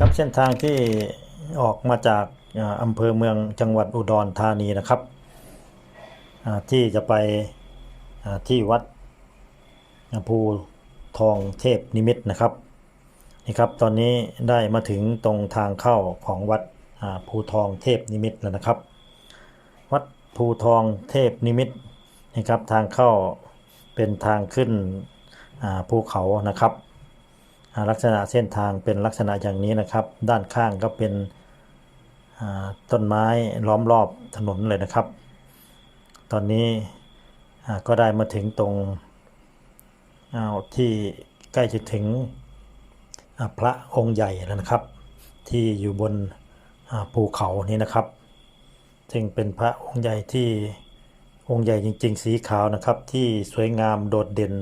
ครับเส้นทางที่ออกมาจากอำเภอเมืองจังหวัดอุดรธานีนะครับ ที่จะไปที่วัดภูทองเทพนิมิตนะครับนี่ครับ ตอนนี้ได้มาถึงตรงทางเข้าของวัดภูทองเทพนิมิตแล้วนะครับ วัดภูทองเทพนิมิตนี่ครับทางเข้าเป็นทางขึ้นภูเขานะครับ ลักษณะเส้นทางเป็นลักษณะอย่างนี้นะครับ ด้านข้างก็เป็นต้นไม้ล้อมรอบถนนเลยนะครับ ตอนนี้ก็ได้มาถึงตรงที่ใกล้จะถึงพระองค์ใหญ่แล้วนะครับ ที่อยู่บนภูเขานี้นะครับ ซึ่งเป็นพระองค์ใหญ่ที่องค์ใหญ่จริง ๆ สีขาวนะครับ ที่สวยงามโดดเด่น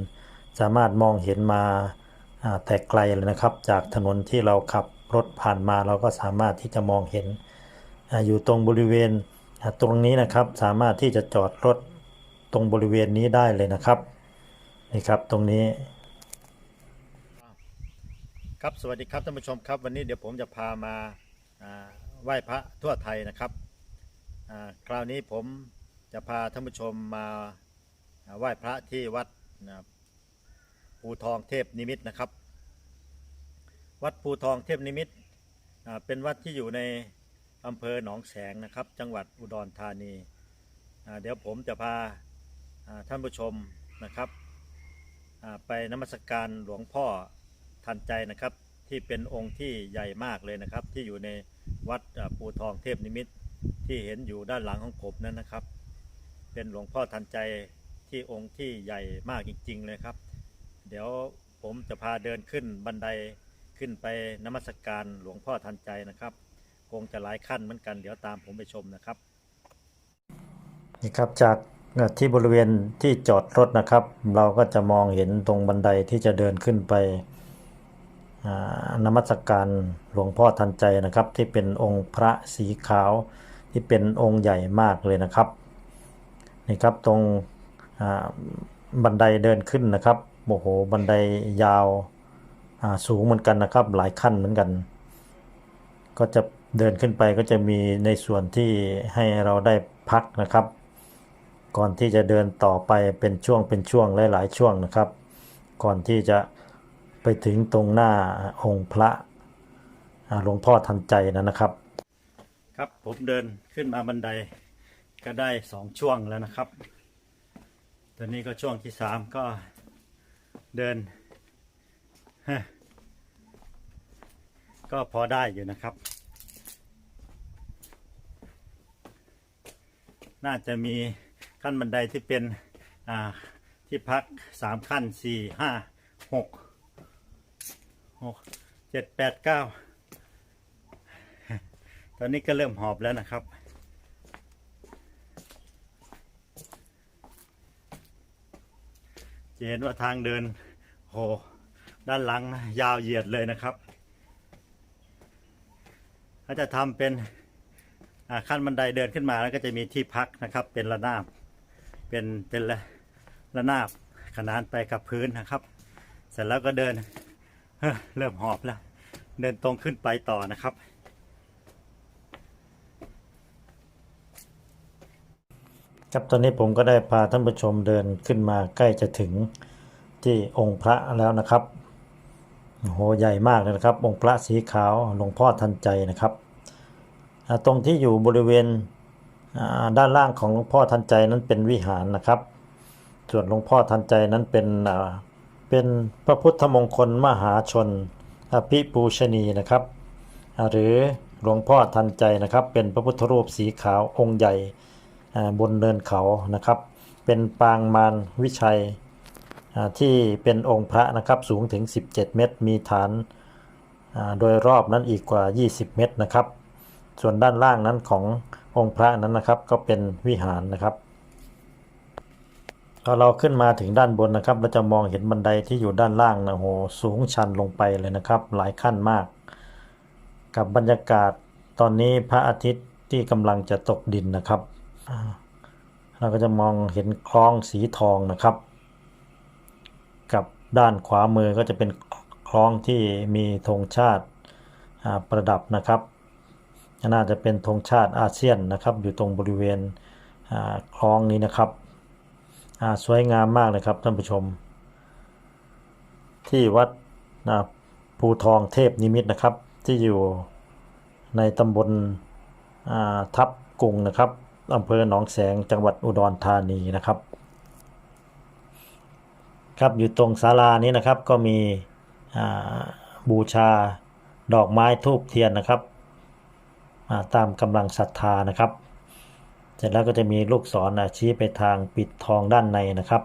สามารถมองเห็นมา แต่ไกลเลยนะครับ จากถนนที่เราขับรถผ่านมาเราก็สามารถที่จะมองเห็นออยู่ตรงบริเวณตรงนี้นะครับสามารถที่จะจอดรถตรงบริเวณนี้ได้เลยนะครับนี่ครับตรงนี้ ครับสวัสดีครับท่านผู้ชมครับ วันนี้เดี๋ยวผมจะพามาไหว้พระทั่วไทยนะครับคราวนี้ผมจะพาท่านผู้ชมมาไหว้พระที่วัดนะ ภูทองเทพนิมิตนะครับ วัดภูทองเทพนิมิตเป็นวัดที่อยู่ในอำเภอหนองแสงนะครับ จังหวัดอุดรธานีเดี๋ยวผมจะพาท่านผู้ชมนะครับไปนมัสการหลวงพ่อทันใจนะครับ ที่เป็นองค์ที่ใหญ่มากเลยนะครับ ที่อยู่ในวัดปูทองเทพนิมิตที่เห็นอยู่ด้านหลังของผมนั้นนะครับ เป็นหลวงพ่อทันใจที่องค์ที่ใหญ่มากจริง ๆ เลยครับ เดี๋ยวผมจะพาเดินขึ้นบันไดขึ้นไปนมัสการหลวงพ่อทันใจนะครับ คงจะหลายขั้นเหมือนกัน เดี๋ยวตามผมไปชมนะครับ นี่ครับจากที่บริเวณที่จอดรถนะครับ เราก็จะมองเห็นตรงบันไดที่จะเดินขึ้นไปนมัสการหลวงพ่อทันใจนะครับ ที่เป็นองค์พระสีขาวที่เป็นองค์ใหญ่มากเลยนะครับนี่ครับตรงบันไดเดินขึ้นนะครับ โอ้โหบันไดยาวาสูงเหมือนกันนะครับ หลายขั้นเหมือนกัน ก็จะเดินขึ้นไปก็จะมีในส่วนที่ให้เราได้พักนะครับ ก่อนที่จะเดินต่อไปเป็นช่วงเป็นช่วงหลาย ๆ ช่วงนะครับ ก่อนที่จะไปถึงตรงหน้าองค์พระหลวงพ่อทันใจนะนะครับ ครับผมเดินขึ้นมาบันไดก็ได้สองช่วงแล้วนะครับ ตอนนี้ก็ช่วงที่สามก็ เดินฮะก็พอได้อยู่นะครับ น่าจะมีขั้นบันไดที่เป็นที่พักสามขั้นสี่ห้าหกหกเจ็ดแปดเก้าตอนนี้ก็เริ่มหอบแล้วนะครับ จะเห็นว่าทางเดินโหด้านหลังนะยาวเหยียดเลยนะครับเขาจะทำเป็นขั้นบันไดเดินขึ้นมาแล้วก็จะมีที่พักนะครับ เป็นระนาบ เป็นเป็นระระนาบขนานไปกับพื้นนะครับ เสร็จแล้วก็เดินเเริ่มหอบแล้ว เดินตรงขึ้นไปต่อนะครับ ครับตอนนี้ผมก็ได้พาท่านผู้ชมเดินขึ้นมาใกล้จะถึงที่องค์พระแล้วนะครับโหใหญ่มากเลยนะครับ องค์พระสีขาวหลวงพ่อทันใจนะครับตรงที่อยู่บริเวณด้านล่างของหลวงพ่อทันใจนั้นเป็นวิหารนะครับ ส่วนหลวงพ่อทันใจนั้นเป็นเป็นพระพุทธมงคลมหาชนอภิปูชนีนะครับ หรือหลวงพ่อทันใจนะครับ เป็นพระพุทธรูปสีขาวองค์ใหญ่ บนเนินเขานะครับ เป็นปางมารวิชัยที่เป็นองค์พระนะครับสูงถึง 17 เมตร มีฐานโดยรอบนั้นอีกกว่า 20 เมตรนะครับ ส่วนด้านล่างนั้นขององค์พระนั้นนะครับก็เป็นวิหารนะครับพอเราขึ้นมาถึงด้านบนนะครับ เราจะมองเห็นบันไดที่อยู่ด้านล่างนะโหสูงชันลงไปเลยนะครับ หลายขั้นมาก กับบรรยากาศตอนนี้พระอาทิตย์ที่กำลังจะตกดินนะครับ เราก็จะมองเห็นคลองสีทองนะครับ กับด้านขวามือก็จะเป็นคลองที่มีธงชาติประดับนะครับ น่าจะเป็นธงชาติอาเซียนนะครับ อยู่ตรงบริเวณคลองนี้นะครับสวยงามมากเลยครับท่านผู้ชม ที่วัดภูทองเทพนิมิตนะครับ ที่อยู่ในตำบลทับกุงนะครับ อำเภอหนองแสงจังหวัดอุดรธานีนะครับ ครับอยู่ตรงศาลานี้นะครับก็มีบูชาดอกไม้ทูบเทียนนะครับาตามกำลังศรัทธานะครับ เสร็จแล้วก็จะมีลูกศรชี้ไปทางปิดทองด้านในนะครับ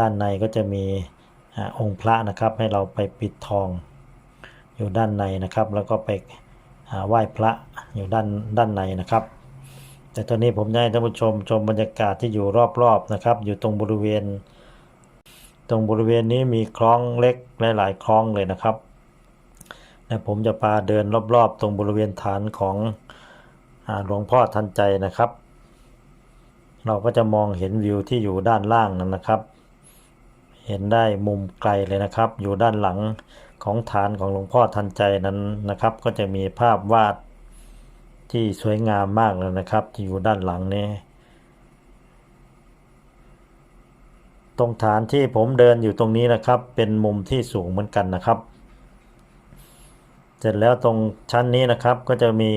ด้านในก็จะมีอองค์พระนะครับ ให้เราไปปิดทองอยู่ด้านในนะครับ แล้วก็ไปไหว้พระอยู่ด้านด้านในนะครับ แต่ตอนนี้ผมจะให้ท่านผู้ชมชมบรรยากาศที่อยู่รอบๆนะครับ อยู่ตรงบริเวณ ตรงบริเวณนี้มีคลองเล็กหลายๆคลองเลยนะครับและผมจะพาเดินรอบๆ ตรงบริเวณฐานของหลวงพ่อทันใจนะครับ เราก็จะมองเห็นวิวที่อยู่ด้านล่างนั้นนะครับ เห็นได้มุมไกลเลยนะครับ อยู่ด้านหลังของฐานของหลวงพ่อทันใจนั้นนะครับ ก็จะมีภาพวาด ที่สวยงามมากเลยนะครับ ที่อยู่ด้านหลังนี้ตรงฐานที่ผมเดินอยู่ตรงนี้นะครับ เป็นมุมที่สูงเหมือนกันนะครับ เสร็จแล้วตรงชั้นนี้นะครับก็จะมี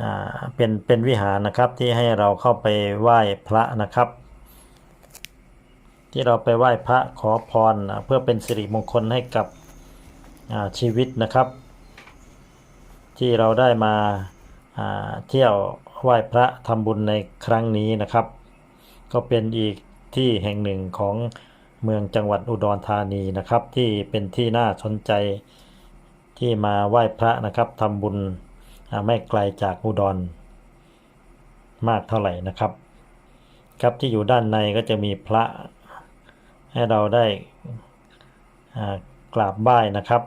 อ่าเป็นเป็นวิหารนะครับที่ให้เราเข้าไปไหว้พระนะครับ ที่เราไปไหว้พระขอพรเพื่อเป็นสิริมงคลให้กับอ่าชีวิตนะครับ ที่เราได้มาเที่ยวไหว้พระทำบุญในครั้งนี้นะครับ ก็เป็นอีกที่แห่งหนึ่งของเมืองจังหวัดอุดรธานีนะครับ ที่เป็นที่น่าสนใจที่มาไหว้พระนะครับทำบุญไม่ไกลจากอุดรมากเท่าไหร่นะครับ ครับที่อยู่ด้านในก็จะมีพระให้เราได้กราบไหว้นะครับ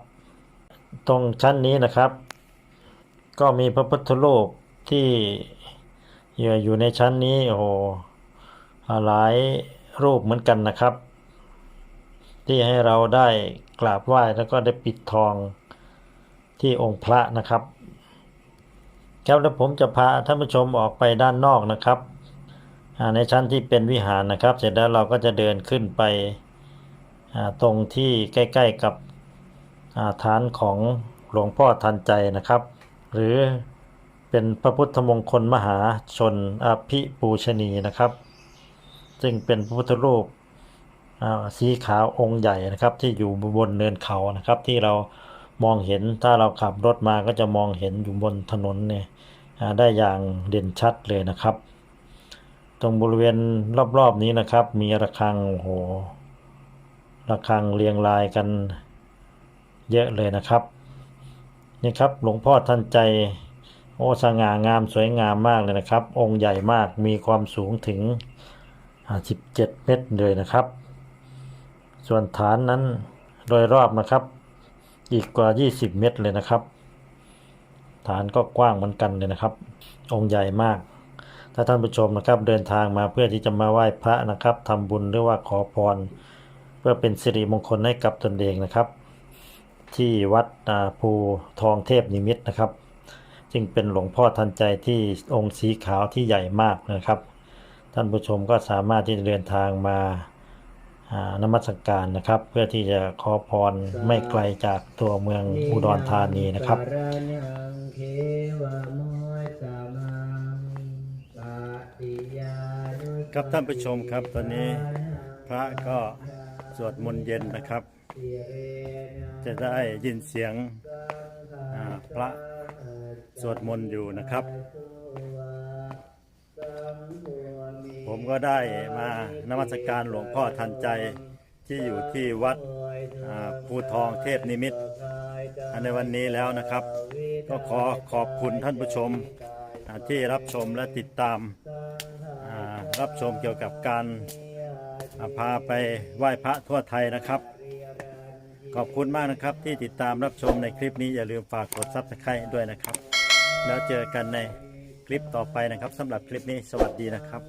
ตรงชั้นนี้นะครับ ก็มีพระพุทธรูปที่อยู่อยู่ในชั้นนี้โอ้โหหลายรูปเหมือนกันนะครับ ที่ให้เราได้กราบไหว้แล้วก็ได้ปิดทองที่องค์พระนะครับครับแล้วผมจะพาท่านผู้ชมออกไปด้านนอกนะครับในชั้นที่เป็นวิหารนะครับ เสร็จแล้วเราก็จะเดินขึ้นไปตรงที่ใกล้ ๆกับฐานของหลวงพ่อทันใจนะครับ หรือเป็นพระพุทธมงคลมหาชนอภิปูชนีนะครับ ซึ่งเป็นพระพุทธรูปสีขาวองค์ใหญ่นะครับ ที่อยู่บนเนินเขานะครับ ที่เรามองเห็นถ้าเราขับรถมาก็จะมองเห็นอยู่บนถนนเนี่ยได้อย่างเด่นชัดเลยนะครับ ตรงบริเวณรอบๆนี้นะครับ มีระฆังโอ้โหระฆังเรียงรายกันเยอะเลยนะครับ นี่ครับหลวงพ่อทันใจ โอ้สง่างามสวยงามมากเลยนะครับ องค์ใหญ่มากมีความสูงถึง 17 เมตรเลยนะครับ ส่วนฐานนั้นโดยรอบนะครับ อีกกว่า 20 เมตรเลยนะครับ ฐานก็กว้างเหมือนกันเลยนะครับ องค์ใหญ่มาก ถ้าท่านผู้ชมนะครับเดินทางมาเพื่อที่จะมาไหว้พระนะครับทำบุญหรือว่าขอพร เพื่อเป็นสิริมงคลให้กับตนเองนะครับ ที่วัดอาภูทองเทพนิมิตนะครับ จึงเป็นหลวงพ่อทันใจที่องค์สีขาวที่ใหญ่มากนะครับ ท่านผู้ชมก็สามารถที่จะเดินทางมาอ่านมัสการนะครับ เพื่อที่จะขอพรไม่ไกลจากตัวเมืองอุดรธานีนะครับครับท่านผู้ชมครับตอนนี้พระก็สวดมนต์เย็นนะครับ จะได้ยินเสียงพระสวดมนต์อยู่นะครับ ผมก็ได้มานมัสการหลวงพ่อทันใจที่อยู่ที่วัดภูทองเทพนิมิตในวันนี้แล้วนะครับ ก็ขอขอบคุณท่านผู้ชมที่รับชมและติดตามรับชมเกี่ยวกับการพาไปไหว้พระทั่วไทยนะครับ ขอบคุณมากนะครับที่ติดตามรับชมในคลิปนี้อย่าลืมฝากกดซับสไครต์ด้วยนะครับ แล้วเจอกันในคลิปต่อไปนะครับสำหรับคลิปนี้สวัสดีนะครับ